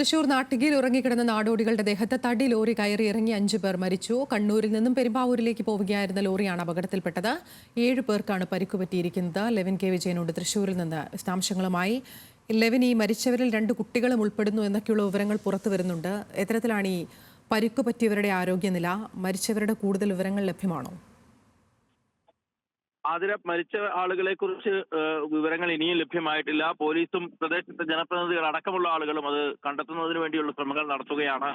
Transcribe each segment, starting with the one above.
തൃശൂർ നാട്ടികയിൽ ഉറങ്ങിക്കിടന്ന നാടോടികളുടെ ദേഹത്ത് തടി ലോറി കയറി ഇറങ്ങി അഞ്ചു പേർ മരിച്ചു. കണ്ണൂരിൽ നിന്നും പെരുമ്പാവൂരിലേക്ക് പോവുകയായിരുന്ന ലോറിയാണ് അപകടത്തിൽപ്പെട്ടത്. ഏഴ് പേർക്കാണ് പരിക്കുപറ്റിയിരിക്കുന്നത്. ലെവിൻ കെ വിജയനോട് തൃശൂരിൽ നിന്ന് വിശദാംശങ്ങളുമായി. ലെവിൻ ഈ മരിച്ചവരിൽ രണ്ട് കുട്ടികളും ഉൾപ്പെടുന്നു എന്നൊക്കെയുള്ള വിവരങ്ങൾ പുറത്തു വരുന്നുണ്ട്. എത്തരത്തിലാണ് ഈ പരിക്കുപറ്റിയവരുടെ ആരോഗ്യനില? മരിച്ചവരുടെ കൂടുതൽ വിവരങ്ങൾ ലഭ്യമാണോ? ആതിര മരിച്ച ആളുകളെ കുറിച്ച് വിവരങ്ങൾ ഇനിയും ലഭ്യമായിട്ടില്ല. പോലീസും പ്രദേശത്തെ ജനപ്രതിനിധികൾ അടക്കമുള്ള ആളുകളും അത് കണ്ടെത്തുന്നതിന് വേണ്ടിയുള്ള ശ്രമങ്ങൾ നടത്തുകയാണ്.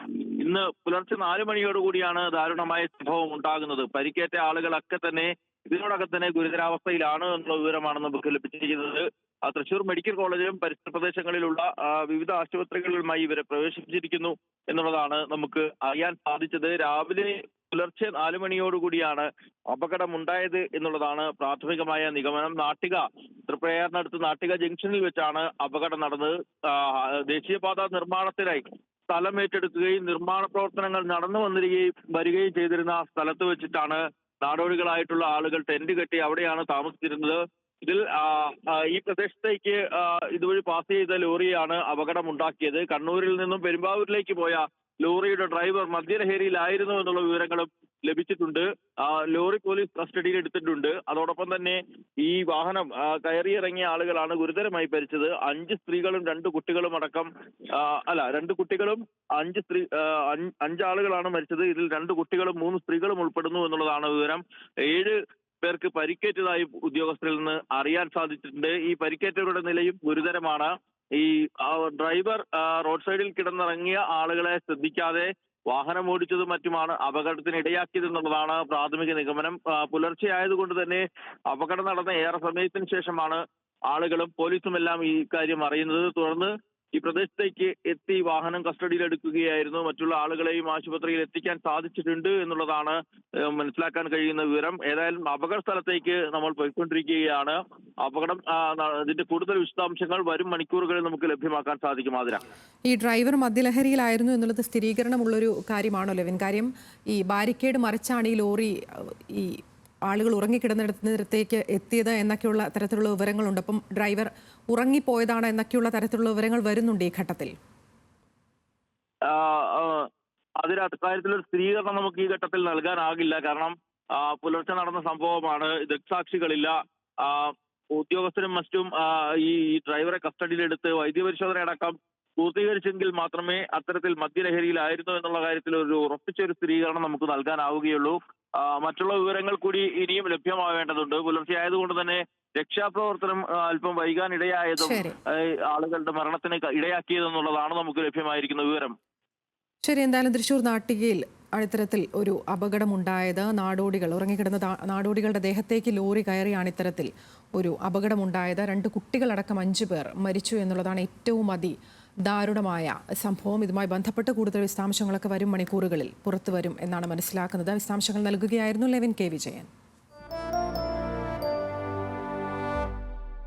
ഇന്ന് പുലർച്ചെ നാലു മണിയോടുകൂടിയാണ് ദാരുണമായ സംഭവം ഉണ്ടാകുന്നത്. പരിക്കേറ്റ ആളുകളൊക്കെ തന്നെ ഇതിനോടകം തന്നെ ഗുരുതരാവസ്ഥയിലാണ് എന്നുള്ള വിവരമാണ് നമുക്ക് ലഭിച്ചിരിക്കുന്നത്. തൃശൂർ മെഡിക്കൽ കോളേജിലും പരിസര പ്രദേശങ്ങളിലുള്ള വിവിധ ആശുപത്രികളിലുമായി ഇവരെ പ്രവേശിപ്പിച്ചിരിക്കുന്നു എന്നുള്ളതാണ് നമുക്ക് അറിയാൻ സാധിച്ചത്. രാവിലെ പുലർച്ചെ നാലു മണിയോടുകൂടിയാണ് അപകടം ഉണ്ടായത് എന്നുള്ളതാണ് പ്രാഥമികമായ നിഗമനം. നാട്ടിക തൃപ്രയാറിനടുത്ത് നാട്ടിക ജംഗ്ഷനിൽ വെച്ചാണ് അപകടം നടന്നത്. ദേശീയപാത നിർമ്മാണത്തിനായി സ്ഥലം ഏറ്റെടുക്കുകയും നിർമ്മാണ പ്രവർത്തനങ്ങൾ നടന്നു വന്നിരിക്കുകയും വരികയും ചെയ്തിരുന്ന സ്ഥലത്ത് വെച്ചിട്ടാണ് നാടോടികളായിട്ടുള്ള ആളുകൾ ടെന്റ് കെട്ടി അവിടെയാണ് താമസിച്ചിരുന്നത്. ഇതിൽ ഈ പ്രദേശത്തേക്ക് ഇതുവഴി പാസ് ചെയ്ത ലോറിയാണ് അപകടം ഉണ്ടാക്കിയത് കണ്ണൂരിൽ നിന്നും പെരുമ്പാവൂരിലേക്ക് പോയ ലോറിയുടെ ഡ്രൈവർ മദ്യലഹരിയിലായിരുന്നു എന്നുള്ള വിവരങ്ങളും ലഭിച്ചിട്ടുണ്ട്. ലോറി പോലീസ് കസ്റ്റഡിയിൽ എടുത്തിട്ടുണ്ട്. അതോടൊപ്പം തന്നെ ഈ വാഹനം കയറിയിറങ്ങിയ ആളുകളാണ് ഗുരുതരമായി പരിച്ചത്. അഞ്ച് സ്ത്രീകളും രണ്ട് കുട്ടികളും അടക്കം അല്ല രണ്ട് കുട്ടികളും അഞ്ച് സ്ത്രീ അഞ്ച് അഞ്ചാളുകളാണ് മരിച്ചത്. ഇതിൽ രണ്ട് കുട്ടികളും മൂന്ന് സ്ത്രീകളും ഉൾപ്പെടുന്നു എന്നുള്ളതാണ് വിവരം. ഏഴ് പേർക്ക് പരിക്കേറ്റതായി ഉദ്യോഗസ്ഥരിൽ നിന്ന് അറിയാൻ സാധിച്ചിട്ടുണ്ട്. ഈ പരിക്കേറ്റവരുടെ നിലയും ഗുരുതരമാണ്. ഈ ഡ്രൈവർ റോഡ് സൈഡിൽ കിടന്നിറങ്ങിയ ആളുകളെ ശ്രദ്ധിക്കാതെ വാഹനം ഓടിച്ചതും മറ്റുമാണ് അപകടത്തിന് ഇടയാക്കിയത് എന്നുള്ളതാണ് പ്രാഥമിക നിഗമനം. പുലർച്ചെ ആയതുകൊണ്ട് തന്നെ അപകടം നടന്ന ഏറെ സമയത്തിന് ശേഷമാണ് ആളുകളും പോലീസും എല്ലാം ഈ കാര്യം അറിയുന്നത്. തുടർന്ന് ഈ പ്രദേശത്തേക്ക് എത്തി വാഹനം കസ്റ്റഡിയിൽ എടുക്കുകയായിരുന്നു മറ്റുള്ള ആളുകളെയും ആശുപത്രിയിൽ എത്തിക്കാൻ സാധിച്ചിട്ടുണ്ട് എന്നുള്ളതാണ് മനസ്സിലാക്കാൻ കഴിയുന്ന വിവരം. ഏതായാലും അപകട സ്ഥലത്തേക്ക് നമ്മൾ പോയിക്കൊണ്ടിരിക്കുകയാണ്. അപകടം ഇതിന്റെ കൂടുതൽ വിശദാംശങ്ങൾ വരും മണിക്കൂറുകളിൽ നമുക്ക് ലഭ്യമാക്കാൻ സാധിക്കും ആതിര. ഈ ഡ്രൈവർ മദ്യലഹരിയിലായിരുന്നു എന്നുള്ളത് സ്ഥിരീകരണമുള്ളൊരു കാര്യമാണോ ലെവിൻ? കാര്യം ഈ ബാരിക്കേഡ് മറിച്ചാണ് ഈ ലോറി ഈ ആളുകൾ ഉറങ്ങിക്കിടന്നിടത്തേക്ക് എത്തിയത് എന്നൊക്കെയുള്ള തരത്തിലുള്ള വിവരങ്ങളുണ്ട്. അപ്പം ഡ്രൈവർ ഉറങ്ങിപ്പോയതാണ് എന്നൊക്കെയുള്ള തരത്തിലുള്ള വിവരങ്ങൾ വരുന്നുണ്ട് ഈ ഘട്ടത്തിൽ. അതിന് അക്കാര്യത്തിലൊരു സ്ഥിരീകരണം നമുക്ക് ഈ ഘട്ടത്തിൽ നൽകാനാകില്ല. കാരണം പുലർച്ചെ നടന്ന സംഭവമാണ്. ദൃക്സാക്ഷികളില്ല. ഉദ്യോഗസ്ഥരും മറ്റും ഈ ഡ്രൈവറെ കസ്റ്റഡിയിലെടുത്ത് വൈദ്യപരിശോധന അടക്കം പൂർത്തീകരിച്ചെങ്കിൽ മാത്രമേ അത്തരത്തിൽ മദ്യലഹരിയിലായിരുന്നു എന്നുള്ള കാര്യത്തിൽ ഒരു ഉറപ്പിച്ച ഒരു സ്ഥിരീകരണം നമുക്ക് നൽകാനാവുകയുള്ളൂ. മറ്റുള്ള വിവരങ്ങൾ കൂടി ഇനിയും ലഭ്യമാവേണ്ടതുണ്ട്. പുലർച്ചെ ആയതുകൊണ്ട് തന്നെ രക്ഷാപ്രവർത്തനം അല്പം വൈകാൻ ഇടയായതും ആളുകളുടെ മരണത്തിന് ഇടയാക്കിയതെന്നുള്ളതാണ് നമുക്ക് ലഭ്യമായിരിക്കുന്ന വിവരം. ശരി എന്തായാലും തൃശൂർ നാട്ടികയിൽ ഇത്തരത്തിൽ ഒരു അപകടമുണ്ടായത് നാടോടികൾ ഉറങ്ങിക്കിടന്ന നാടോടികളുടെ ദേഹത്തേക്ക് ലോറി കയറിയാണ് ഇത്തരത്തിൽ ഒരു അപകടമുണ്ടായത്. രണ്ട് കുട്ടികളടക്കം അഞ്ചു പേർ മരിച്ചു എന്നുള്ളതാണ് ഏറ്റവും അതി ദാരുണമായ സംഭവം. ഇതുമായി ബന്ധപ്പെട്ട് കൂടുതൽ വിശദാംശങ്ങളൊക്കെ വരും മണിക്കൂറുകളിൽ പുറത്തു വരും എന്നാണ് മനസ്സിലാക്കുന്നത്. വിശദാംശങ്ങൾ നൽകുകയായിരുന്നു ലെവിൻ കെ. വിജയൻ.